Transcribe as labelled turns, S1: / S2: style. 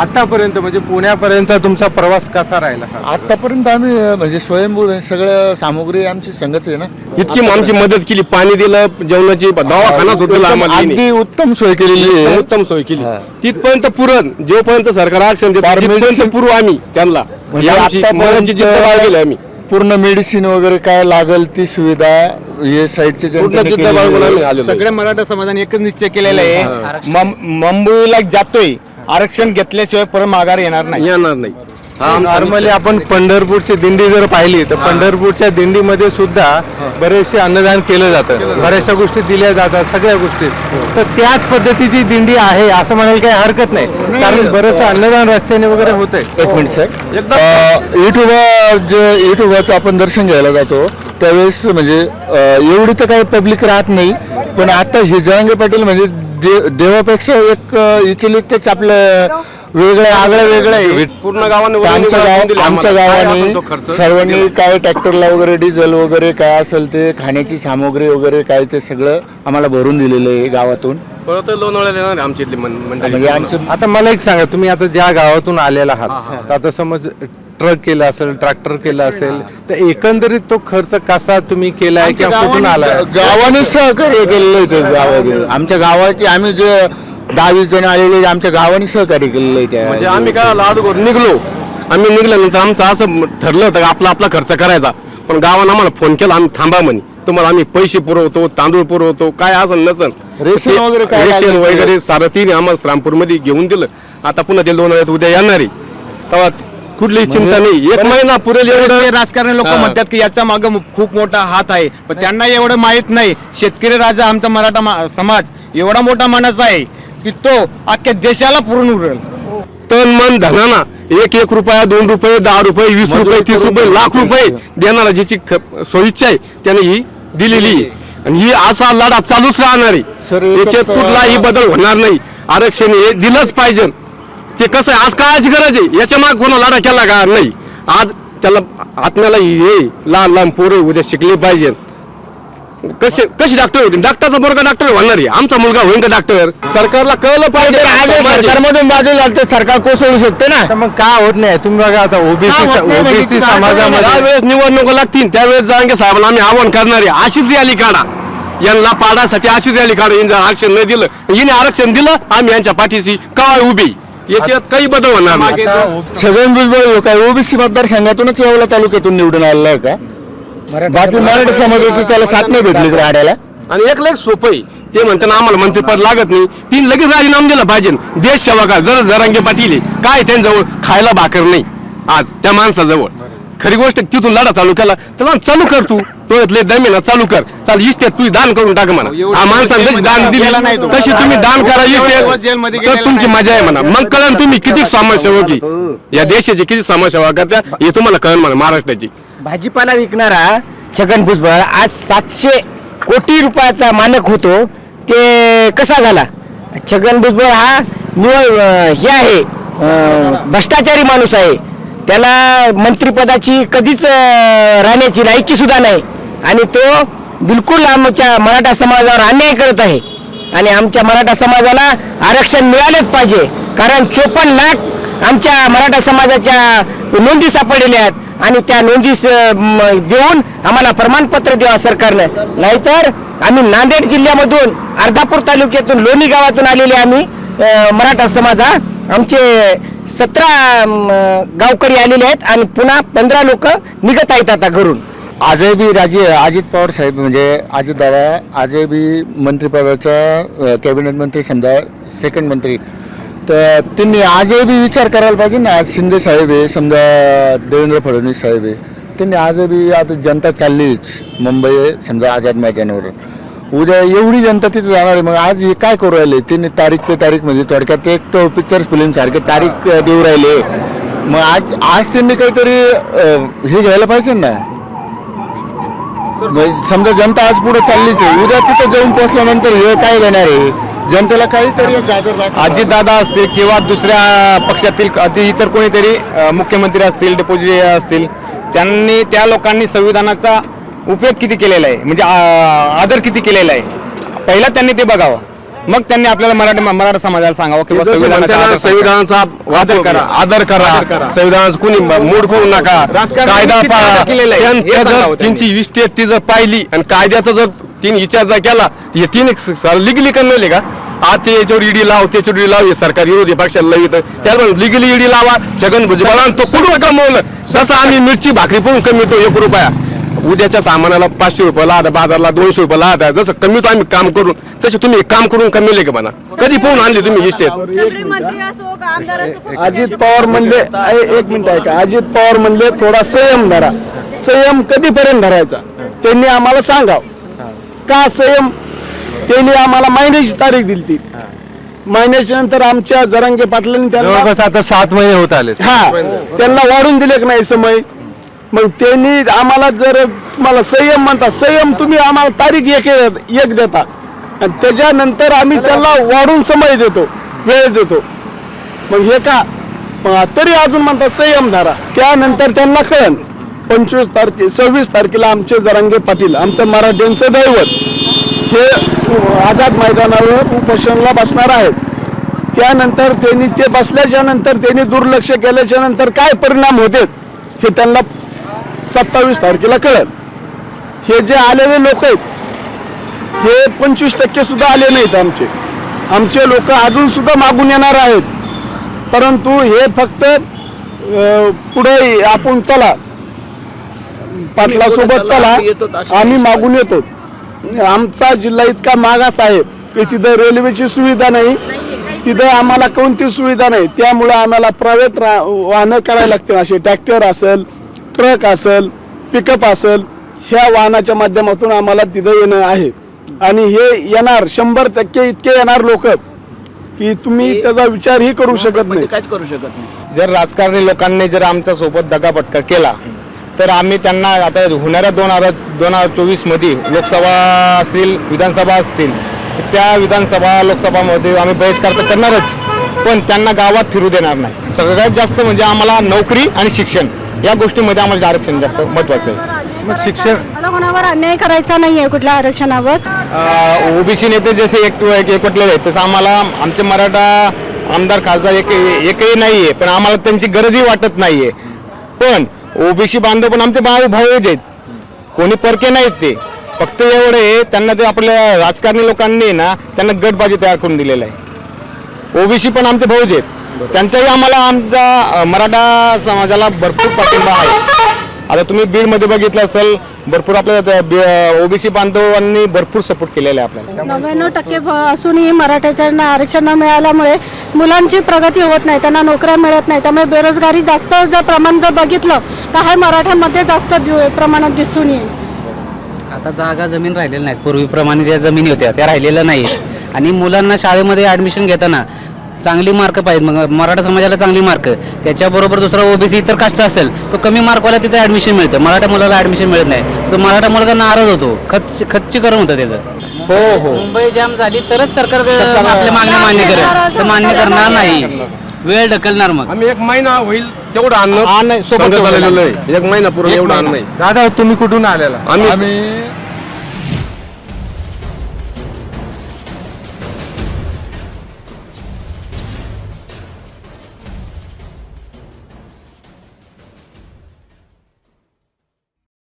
S1: आतापर्यंत म्हणजे पुण्यापर्यंतचा तुमचा प्रवास कसा राहिला?
S2: आतापर्यंत आम्ही म्हणजे स्वयंभू आहे, सगळं सामुग्री आमची संघच आहे ना.
S3: इतकी आमची मदत केली पाणी दिलं जेवणाची दवाखाना सुद्धा दिला आम्हाला
S2: अगदी. उत्तम सोय केलेली
S3: उत्तम
S2: आहे
S3: उत्तम सोय केली.
S2: हा.
S3: तिथपर्यंत पुरण जोपर्यंत सरकार आक्षण देत तिथपर्यंत पुरू आम्ही त्यांना.
S2: म्हणजे
S3: ही आमची मनाची जिद्द बाळगली आम्ही.
S2: पूर्ण मेडिसिन वगैरे काय लागल ती सुविधा हे साईडचे
S3: पूर्ण
S2: जनतेने
S3: जिद्द
S2: केलेली
S3: बाळगून
S2: आहे.
S3: आम्ही आलेलो आहे.
S4: सगळ्या मराठा समाजाने एकच निश्चय केलेला आहे. मं- मुंबईला जातोय. आरक्षण घेतल्याशिवाय परत माघार येणार नाही.
S3: येणार नाही. हा
S1: नॉर्मली. आपण पंढरपूरची दिंडी जर पाहिली तर पंढरपूरच्या दिंडीमध्ये सुद्धा बरेचसे अन्नदान केलं जातं. बऱ्याचशा गोष्टी दिल्या जातात सगळ्या गोष्टी. तर त्याच पद्धतीची दिंडी आहे असं म्हणायला काही हरकत नाही. कारण बरंचसं अन्नदान रस्त्याने वगैरे होतंय.
S2: एक मिनिट सर
S3: एकदा-
S2: अं, विठोबा जे विठोबाचं आपण दर्शन घ्यायला जातो त्यावेळेस म्हणजे एवढी तर काही पब्लिक राहत नाही पण आता हे जरांगे पाटील म्हणजे देवापेक्षा एक अं, इचलित तेच आपलं वेगळं आगळं वेगळं आहे.
S3: पूर्ण गावाने
S2: आमच्या
S3: वगैरे
S2: गाव
S3: दिले.
S2: आमच्या गावाने सर्वांनी काय ट्रॅक्टरला वगैरे डिझेल वगैरे काय असेल ते खाण्याची सामग्री वगैरे काय ते सगळं आम्हाला भरून दिलेलं आहे गावातून.
S3: परत लोणावळ्याला येणार आहे आमची इथली मंडळी.
S2: म्हणजे आमचं
S1: आता मला एक सांगा तुम्ही आता ज्या गावातून आलेला आहात तर आता समज ट्रक केला असेल ट्रॅक्टर केला असेल तर एकंदरीत तो खर्च कसा तुम्ही केलाय
S2: आमच्या
S1: किंवा कुठून आलाय?
S2: गावाने गावाने सहकार्य केलेलं आहे ते गावातील आमच्या गावाची आम्ही जे दहा वीस जण आलेले आमच्या गावाने सहकार्य केलेलं आहे त्या
S3: म्हणजे आम्ही काय लाडू करून निघलो. आम्ही निघल्यानंतर आमचं असं ठरलं होतं की आपला आपला खर्च करायचा. पण गावानं आम्हाला फोन केला आम्ही थांबा म्हणे. तुम्हाला आम्ही पैसे पुरवतो तांदूळ पुरवतो काय असं नसन
S2: रेशन वगैरे काय
S3: रेशन? वगैरे सारं तिने आम्हाला श्रामपूरमध्ये घेऊन दिलं. आता पुन्हा ते लोणावळ्यात उद्या येणार आहे. तेव्हा कुठलीही चिंता नाही. एक महिना पुरेल एवढं.
S4: राजकारणी लोक. म्हणतात की याच्या मागे खूप मोठा हात आहे. पण त्यांना एवढं माहीत नाही. शेतकरी राजा आमचा मराठा समाज एवढा मोठा माणूस आहे की तो अख्ख्या देशाला पुरून उरेल.
S3: तन मन धनाना एक एक रुपया दोन रुपये दहा रुपये वीस रुपये तीस रुपये लाख. रुपये देणारा ज्याची सोयीच्छा आहे त्याने ही दिलेली आहे. आणि ही असा लढा चालूच राहणार आहे.
S2: याच्यात-
S3: याच्यात कुठलाही बदल होणार नाही. आरक्षण हे दिलंच पाहिजे. ते कसं आहे आज काळाची गरज आहे. याच्या मागे कोणा लढा केला का? नाही. आज त्याला आत्म्याला हे लहान लहान पोरं उद्या शिकले पाहिजे कसे कशी डॉक्टर होतील डॉक्टरचा मुलगा डॉक्टर होणार आहे. आमचा मुलगा होईल का डॉक्टर सरकारला कळलं पाहिजे
S2: आज हे सरकारमधून बाजू लागते सरकार कोसळू शकते ना.
S1: तर मग का होत नाही? तुम्ही बघा आता
S2: का होत
S1: ओबीसी
S2: म्हणजे
S1: ओबीसी समाजामध्ये.
S3: ज्यावेळेस निवडणुका लागतील त्यावेळेस जांगे साहेबांना आम्ही आवाहन करणार आहे. अशीच रॅली काढा. यांना पाडासाठी अशीच रॅली काढा यांनी आरक्षण नाही दिलं हिने आरक्षण दिलं आम्ही यांच्या पाठीशी काय उभी. याच्यात काही बदल होणार नाही.
S2: छगन भुजबळ काय ओबीसी मतदारसंघातूनच येवला तालुक्यातून निवडून आलेला आहे का? बाकी मराठी समाजाची त्याला साथ नाही भेटली का राहण्याला
S3: आणि एक लग सोपं आहे. ते म्हणताना आम्हाला मंत्रिपद लागत नाही. तीन लगेच राजीनामा दिला पाहिजे. देश सेवा का जर जरांगे पाटील काय त्यांच्याजवळ खायला भाकर नाही. आज त्या माणसाजवळ. खरी गोष्ट तिथून लढा चालू केला. तर चालू कर तू. तो इथले दमे ना चालू कर. चाल इष्टेत तू दान करून टाक म्हणा. हा माणसाने जशी दान दिली. तशी तुम्ही दान करा इष्टेत
S4: गेलेला
S3: तर तुमची. मजा आहे म्हणा. मग कळण तुम्ही किती समाजसेवक. या देशाची किती समाजसेवा करत्या हे तुम्हाला कळण म्हणा महाराष्ट्राची.
S5: भाजीपाला विकणारा छगन भुजबळ आज सातशे कोटी रुपयाचा मालक होतो. ते कसा झाला? छगन भुजबळ हा निवड हे आहे भ्रष्टाचारी माणूस आहे. त्याला मंत्रिपदाची कधीच राहण्याची लायकी सुद्धा नाही. आणि तो बिलकुल आमच्या मराठा समाजावर अन्याय करत आहे. आणि आमच्या मराठा समाजाला आरक्षण मिळालेच पाहिजे. कारण चोपन्न लाख आमच्या मराठा समाजाच्या नोंदी सापडलेल्या आहेत. आणि त्या नोंदी देऊन आम्हाला प्रमाणपत्र द्यावा सरकारनं. नाहीतर आम्ही नांदेड जिल्ह्यामधून अर्धापूर तालुक्यातून लोणी गावातून आलेले आम्ही मराठा समाज. हा आमचे सतरा गावकरी आलेले आहेत आणि पुन्हा पंधरा लोक निघत आहेत आता घरून.
S2: आजही बी राजे अजित पवार साहेब म्हणजे अजित दादा आजही बी मंत्रिपदाचा कॅबिनेट मंत्री समजा सेकंड मंत्री. तर त्यांनी आजही बी विचार करायला पाहिजे ना आज शिंदे साहेब आहे समजा देवेंद्र फडणवीस साहेब आहे. त्यांनी आजही बी आता जनता चाललीच मुंबई आहे, समजा आझाद मैदानावर. उद्या एवढी जनता तिथे जाणार आहे मग आज हे काय करू राहिले? त्यांनी तारीख पे तारीख म्हणजे थोडक्यात एक तो पिक्चर फिल्म सारखे तारीख देऊ राहिले. मग आज आज त्यांनी काहीतरी हे घ्यायला पाहिजे ना. समजा जनता आज पुढे चाललीच आहे उद्या तिथं जाऊन पोहोचल्यानंतर हे काय देणार आहे? जनतेला काहीतरी एक गाजर दाखवा.
S4: अजितदादा असतील किंवा दुसऱ्या पक्षातील अति इतर कोणीतरी अ, मुख्यमंत्री असतील डेप्युटी असतील त्यांनी त्या लोकांनी संविधानाचा उपयोग किती केलेला आहे? म्हणजे आ, आदर किती केलेला आहे? पहिला त्यांनी ते बघावं. मग त्यांनी आपल्याला मराठी मराठा समाजाला सांगावं की बा
S3: जसं म्हणते ना,
S4: संविधानाचा
S3: संविधानाचा आदर करा आदर करा. संविधानाचं कुणी मूड करू नका. कायदा पाळा. त्यांची इस्टेट ती जर पाहिली आणि कायद्याचा जर तीन विचार जर केला हे तीन लिगली करणार का? आज ते याच्यावर ईडी लाव त्याच्यावर ईडी लाव हे सरकार विरोधी पक्षाला लावित. त्याला लिगली ईडी लावा. छगन भुजबळ तो कुठून कमवलं तसं आम्ही मिरची भाकरी पण कमीतो एक रुपया. उद्याच्या सामानाला पाचशे रुपयाला आता बाजारला दोनशे रुपयाला आता जसं कमीतो आम्ही काम करून तसे तुम्ही काम करून कमीले का म्हणा? कधी पाहून आणले तुम्ही इस्टेट
S6: सगळे मंत्री असो का आमदार असो फक्त
S7: अजित पवार म्हणले एक मिनिट आहे का अजित पवार म्हणले थोडा संयम धरा. संयम कधीपर्यंत धरायचा? त्यांनी आम्हाला सांगाव. का संयम? त्यांनी आम्हाला महिन्याची तारीख दिली ती. महिन्याच्या नंतर आमच्या जरांगे पाटलांनी त्यांना
S1: आता सात महिने होत आले
S7: हा. त्यांना वाढून दिले की नाही समय मग त्यांनी आम्हाला जर तुम्हाला संयम म्हणता संयम तुम्ही आम्हाला तारीख एक एक देता. आणि त्याच्यानंतर आम्ही त्याला वाढून समय देतो वेळ देतो. मग हे का? तरी अजून म्हणता संयम धरा. त्यानंतर त्यांना कळन. पंचवीस तारखे सव्वीस तारखेला आमचे जरांगे पाटील आमचं मराठ्यांचं दैवत हे आझाद मैदानावर उपोषणला बसणार आहेत. त्यानंतर त्यांनी ते बसल्याच्या नंतर त्यांनी दुर्लक्ष केल्याच्यानंतर काय परिणाम होते हे त्यांना सत्तावीस तारखेला कळेल. हे जे आलेले लोक आहेत हे पंचवीस टक्के सुद्धा आले नाहीत आमचे. आमचे लोक अजून सुद्धा मागून येणार आहेत. परंतु हे फक्त पुढे आपण चला. पाटलासोबत चला. आम्ही मागून येतो. आमचा जिल्हा इतका मागास आहे की तिथं रेल्वेची सुविधा नाही. तिथं आम्हाला कोणती सुविधा नाही. त्यामुळं आम्हाला प्रायव्हेट वाहनं करायला लागतील. असे ट्रॅक्टर असेल ट्रक असेल पिकअप असेल ह्या वाहनाच्या माध्यमातून आम्हाला तिथं येणं आहे. आणि हे येणार शंभर टक्के इतके येणार लोक की तुम्ही त्याचा विचारही करू शकत नाही.
S5: काहीच करू शकत नाही.
S4: जर राजकारणी लोकांनी जर आमच्यासोबत दगापटका केला तर आम्ही त्यांना आता होणाऱ्या दोन हजार दोन हजार चोवीसमध्ये लोकसभा असतील विधानसभा असतील तर त्या विधानसभा लोकसभामध्ये आम्ही बहिष्कार तर करणारच. पण त्यांना गावात फिरू देणार नाही. सगळ्यात जास्त म्हणजे आम्हाला नोकरी आणि शिक्षण. या गोष्टीमध्ये आम्हाला आरक्षण जास्त महत्वाचं आहे.
S1: मग शिक्षण
S6: मला कोणावर अन्याय करायचा नाहीये कुठल्या आरक्षणावर.
S4: ओबीसी नेते जसे एक एक- एकवटलेले आहेत तसं आम्हाला आमचे मराठा आमदार खासदार एक एकही नाही आहे पण आम्हाला त्यांची गरजही वाटत नाही आहे पण ओबीसी बांधव पण आमचे भाऊ भाऊच आहेत. कोणी परके नाहीत ते. फक्त एवढे त्यांना ते आपल्या राजकारणी लोकांनी ना त्यांना गटबाजी तयार करून दिलेलं आहे. ओबीसी पण आमचे भाऊच आहेत. त्यांचाही आम्हाला आमच्या अं, मराठा समाजाला भरपूर पाठिंबा आहे. आता तुम्ही बीडमध्ये बघितलं असेल भरपूर आपल्या ओबीसी बांधवांनी भरपूर सपोर्ट केलेला आहे आपल्याला.
S6: नव्याण्णव टक्के असूनही मराठ्याच्या आरक्षण न मिळाल्यामुळे मुलांची प्रगती होत नाही त्यांना नोकऱ्या मिळत नाही. त्यामुळे बेरोजगारी जास्त जर प्रमाण जर बघितलं तर हे मराठ्यांमध्ये जास्त प्रमाणात दिसून येईल.
S8: आता जागा जमीन राहिलेल्या नाहीत. पूर्वीप्रमाणे ज्या जमिनी होत्या त्या राहिलेल्या नाही आणि मुलांना शाळेमध्ये ॲडमिशन घेताना चांगली मार्क पाहिजे मग मराठा समाजाला चांगली मार्क. त्याच्याबरोबर दुसरा ओबीसी इतर कास्ट असेल तो कमी मार्कवाला तिथे ॲडमिशन मिळतं. मराठा मुलाला ॲडमिशन मिळत नाही. तो मराठा मुलगा नाराज होतो. खच खच्चीकरण होतं त्याचं. हो हो. मुंबई जाम झाली तरच सरकार आपल्या मागण्या मान्य करेल. तर मान्य करणार नाही. वेळ ढकलणार मग.
S3: आम्ही एक महिना होईल तेवढं
S4: सोबत
S3: संघ
S4: ठेवलेलं.
S3: झालेलं आहे. एक महिना पूर्ण एवढं आणणं आहे
S1: दादा तुम्ही कुठून आलेला?
S3: आम्ही
S2: आम्ही